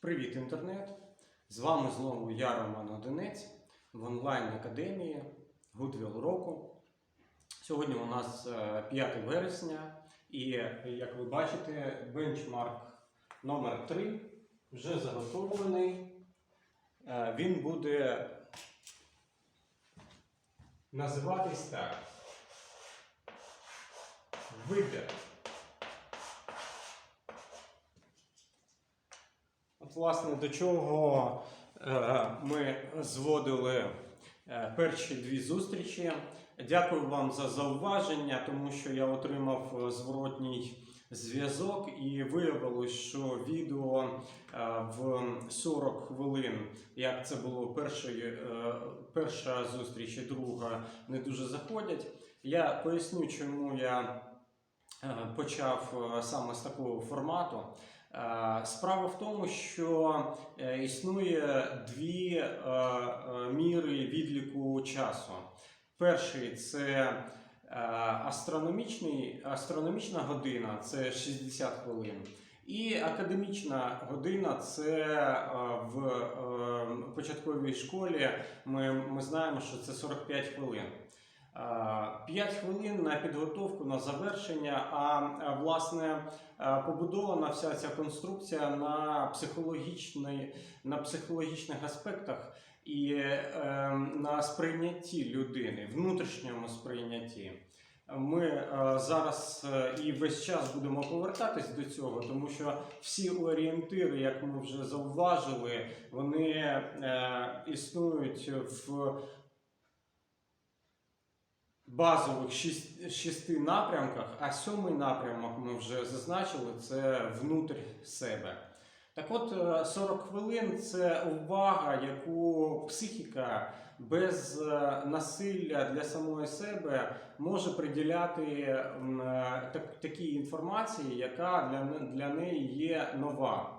Привіт, інтернет! З вами знову я, Роман Одинець в онлайн-академії Goodwill року. Сьогодні у нас е, 5 вересня, і е, як ви бачите, бенчмарк номер 3 вже заготовлений. Е, Він буде називатись так. Вибір. Власне, до чого е, ми зводили е, перші дві зустрічі. Дякую вам за зауваження, тому що я отримав е, зворотній зв'язок і виявилось, що відео в 40 хвилин, як це було першої, перша зустріч і друга, не дуже заходять. Я поясню, чому я почав саме з такого формату. Е, Справа в тому, що е, існує дві е, міри відліку часу. Перший це астрономічний, астрономічна година це 60 хвилин. І академічна година це в початковій школі. Ми, ми знаємо, що це 45 хвилин. 5 хвилин на підготовку, на завершення. А е, власне е, побудована вся ця конструкція на, психологічний, на психологічних аспектах і е, на сприйнятті людини, внутрішньому сприйнятті. Ми е, зараз е, і весь час будемо повертатись до цього, тому що всі орієнтири, як ми вже зауважили, вони е, існують в базових шість, шести напрямках, а сьомий напрямок ми вже зазначили це внутрь себе. Так от, е, 40 хвилин це увага, яку психіка без е, насилля для самої себе може приділяти е, так, такій інформації, яка для, для неї є нова.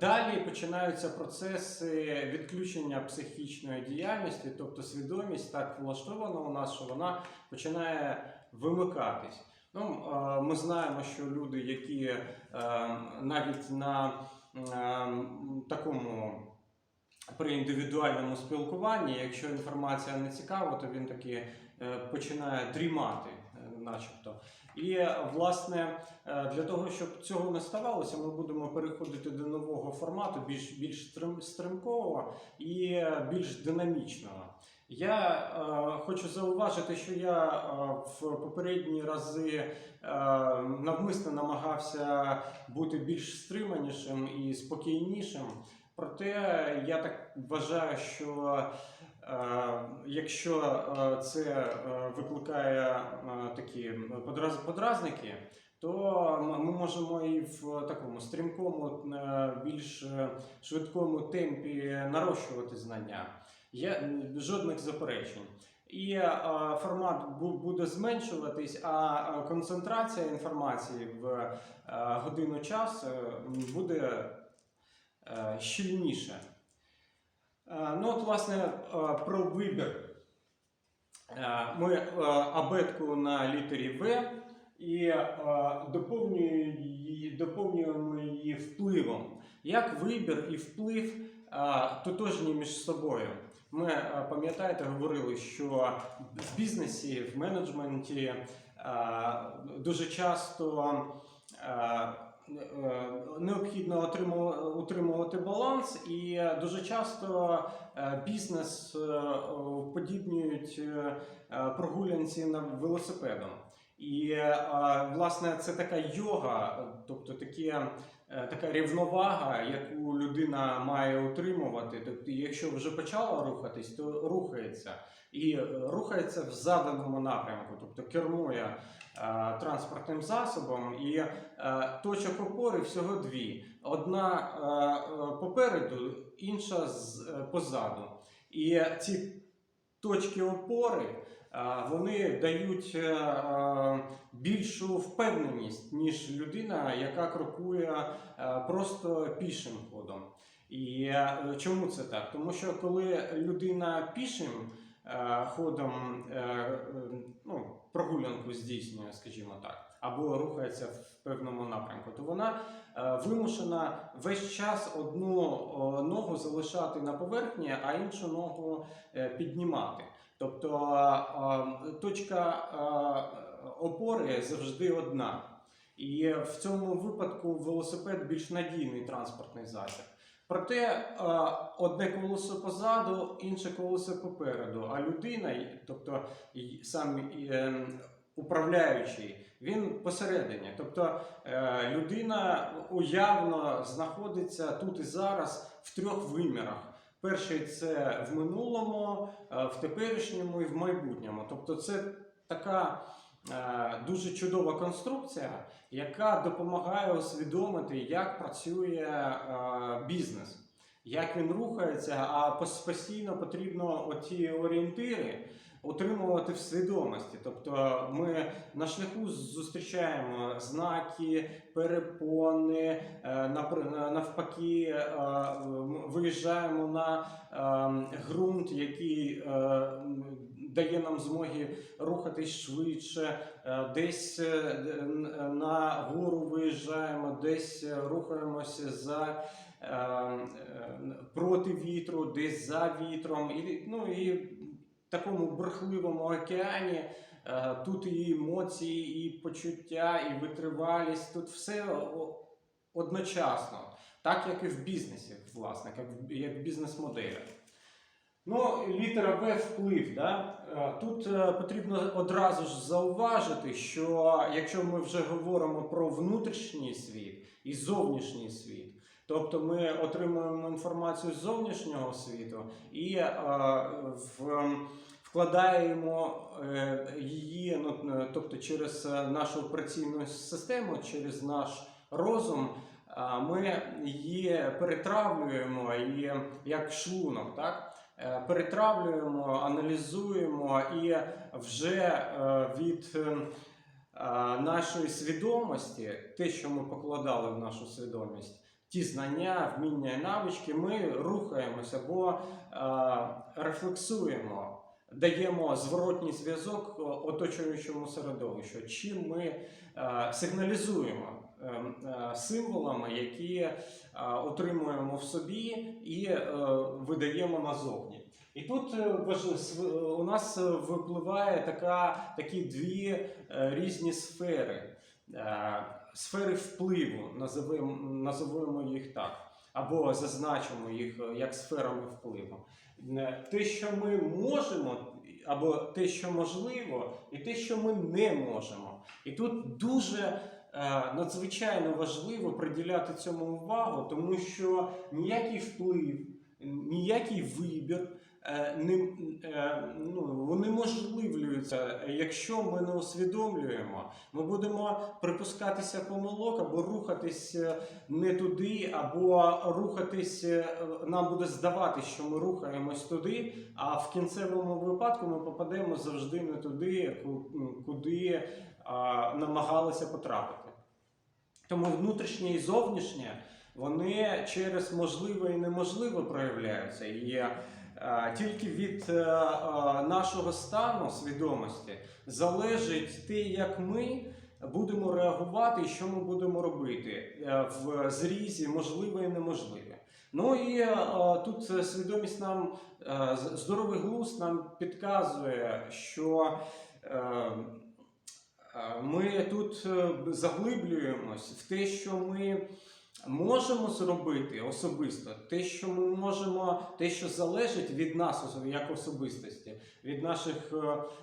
Далі починаються процеси відключення психічної діяльності, тобто свідомість так влаштована у нас, що вона починає вимикатись. Ну, е, ми знаємо, що люди, які е, навіть на е, такому при індивідуальному спілкуванні, якщо інформація не цікава, то він таки починає дрімати, начебто. І е, власне е, для того, щоб цього не ставалося, ми будемо переходити до нового формату, більш більш стрим- стримкового і е, більш динамічного. Я е, хочу зауважити, що я е, в попередні рази е, навмисно намагався бути більш стриманішим і спокійнішим. Проте я так вважаю, що якщо е, це е, викликає е, такі подразники, то ми можемо і в такому стрімкому, е, більш е, швидкому темпі нарощувати знання. Є жодних заперечень. І е, формат буде зменшуватись, а е, концентрація інформації в е, годину час е, буде е, щільніше. Е, Ну, от, власне, е, про вибір. Е, Ми абетку на літері В і доповнюємо її, впливом. Як вибір і вплив тотожні між собою. Ми, пам'ятаєте, говорили, що в бізнесі, в менеджменті дуже часто необхідно отриму- утримувати баланс, і дуже часто е, бізнес е, подібнюють е, е, прогулянці на велосипедом. І е, власне це така йога, тобто таке, е, така рівновага, яку людина має утримувати. Тобто, якщо вже почала рухатись, то рухається і е, рухається в заданому напрямку, тобто кермує е, транспортним засобом. І е, точок опори всього дві: одна е, е, попереду, інша з, е, позаду. І ці точки опори. Вони дають е, е, більшу впевненість, ніж людина, яка крокує е, просто пішим ходом. І чому це так? Тому що коли людина пішим ходом ну, прогулянку здійснює, скажімо так, або рухається в певному напрямку, то вона вимушена весь час одну ногу залишати на поверхні, а іншу ногу піднімати. Тобто точка опори завжди одна. І в цьому випадку велосипед більш надійний транспортний засіб. Проте одне колесо позаду, інше колесо попереду. А людина, тобто сам е, управляючий, він посередині. Тобто е, людина уявно знаходиться тут і зараз в трьох вимірах. Перший це в минулому, е, в теперішньому і в майбутньому. Тобто, це така е, дуже чудова конструкція, яка допомагає усвідомити, як працює е, бізнес, як він рухається, а постійно потрібно оті орієнтири утримувати в свідомості. Тобто ми на шляху зустрічаємо знаки, перепони, е, навпаки, е, виїжджаємо на е, ґрунт, який е, дає нам змоги рухатись швидше, е, десь е, на гору виїжджаємо, десь е, рухаємося за е, е, проти вітру, десь за вітром. І, ну, і такому бурхливому океані е, тут і емоції, і почуття, і витривалість, тут все одночасно, так як і в бізнесі, власне, як в, бізнес-моделях. Ну, літера В вплив. Да? Е, Тут е, потрібно одразу ж зауважити, що якщо ми вже говоримо про внутрішній світ і зовнішній світ, тобто ми отримуємо інформацію з зовнішнього світу і е, в, вкладаємо е, її, ну, е, тобто через нашу операційну систему, через наш розум. Ми її перетравлюємо і як шлунок, так? Е, перетравлюємо, аналізуємо і вже від нашої свідомості, те, що ми покладали в нашу свідомість, ті знання, вміння і навички, ми рухаємося або е, рефлексуємо, даємо зворотній зв'язок е, оточуючому середовищу, чим ми е, сигналізуємо символами, які отримуємо в собі і видаємо назовні. І тут у нас випливає така, такі дві різні сфери. Сфери впливу, називаємо, називаємо їх так, або зазначимо їх е, як сферами впливу. Е, Те, що ми можемо, або те, що можливо, і те, що ми не можемо. І тут дуже е, надзвичайно важливо приділяти цьому увагу, тому що ніякий вплив, ніякий вибір не, е, ну, унеможливлюються, якщо ми не усвідомлюємо. Ми будемо припускатися помилок або рухатись е, не туди, або рухатись, е, нам буде здаватися, що ми рухаємось туди, а в кінцевому випадку ми попадемо завжди не туди, куди намагалися потрапити. Тому внутрішнє і зовнішнє вони через можливе і неможливе проявляються. І е, тільки від е, е, нашого стану свідомості залежить те, як ми будемо реагувати і що ми будемо робити е, в зрізі можливе і неможливе. Ну і е, тут е, свідомість нам, е, здоровий глузд нам підказує, що е, е, ми тут е, заглиблюємось в те, що ми можемо зробити особисто, те, що ми можемо, те, що залежить від нас як особистості, від наших е,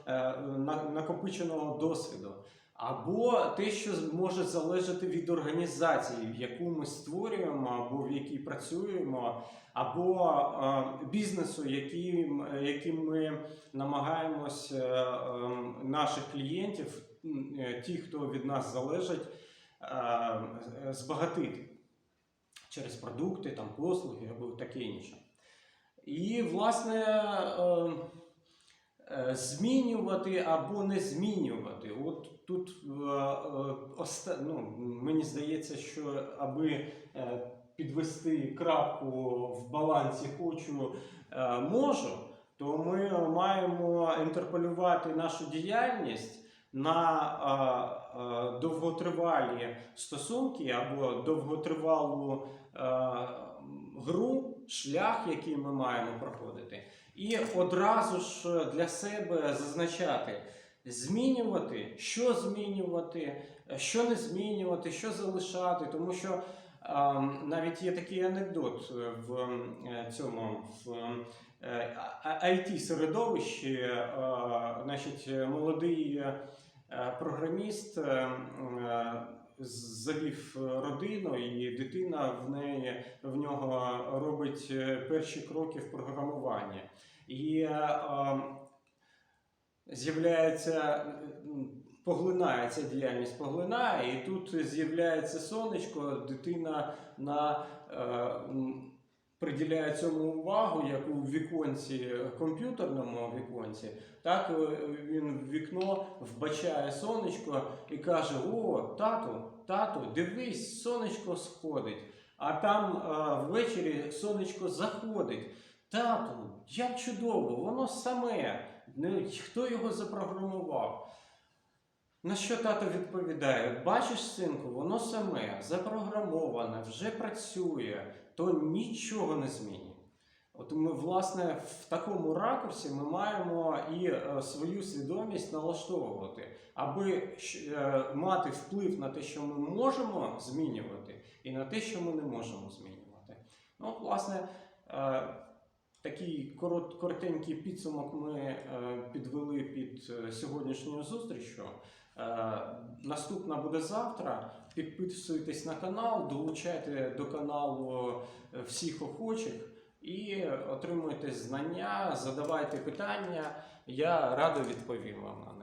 е, на- накопиченого досвіду. Або те, що може залежати від організації, в яку ми створюємо, або в якій працюємо, або е, бізнесу, яким, яким ми намагаємось е, е, наших клієнтів, е, ті, хто від нас залежить, е, збагатити через продукти, там, послуги або таке інше. І, власне, е, е, змінювати або не змінювати. От тут е, е, ну, мені здається, що аби підвести крапку в балансі хочу, можу, то ми маємо інтерполювати нашу діяльність на довготривалі стосунки або довготривалу гру, шлях, який ми маємо проходити, і одразу ж для себе зазначати, змінювати, що змінювати, що не змінювати, що залишати, тому що. Ем, Навіть є такий анекдот в е, цьому в it середовищі. е, Значить, молодий е, програміст е, е, завів родину, і дитина в неї в нього робить е, перші кроки в програмуванні. І е, е, з'являється поглинається діяльність, поглинає, і тут з'являється сонечко, дитина на, е, приділяє цьому увагу, як у віконці, комп'ютерному віконці. Так е, він в вікно вбачає сонечко і каже: О, тату, тату, дивись, сонечко сходить. А там е, ввечері сонечко заходить. Тату, як чудово, воно саме. Ну, хто його запрограмував? На що тато відповідає? Бачиш, синку, воно саме запрограмоване, вже працює, то нічого не змінює. От ми, власне, в такому ракурсі ми маємо і е, свою свідомість налаштовувати, аби е, мати вплив на те, що ми можемо змінювати, і на те, що ми не можемо змінювати. Ну, власне, е, такий корот, коротенький підсумок ми підвели під сьогоднішньою зустрічю. Е, Наступна буде завтра. Підписуйтесь на канал, долучайте до каналу е, всіх охочих і отримуйте знання, задавайте питання. Я радо відповім вам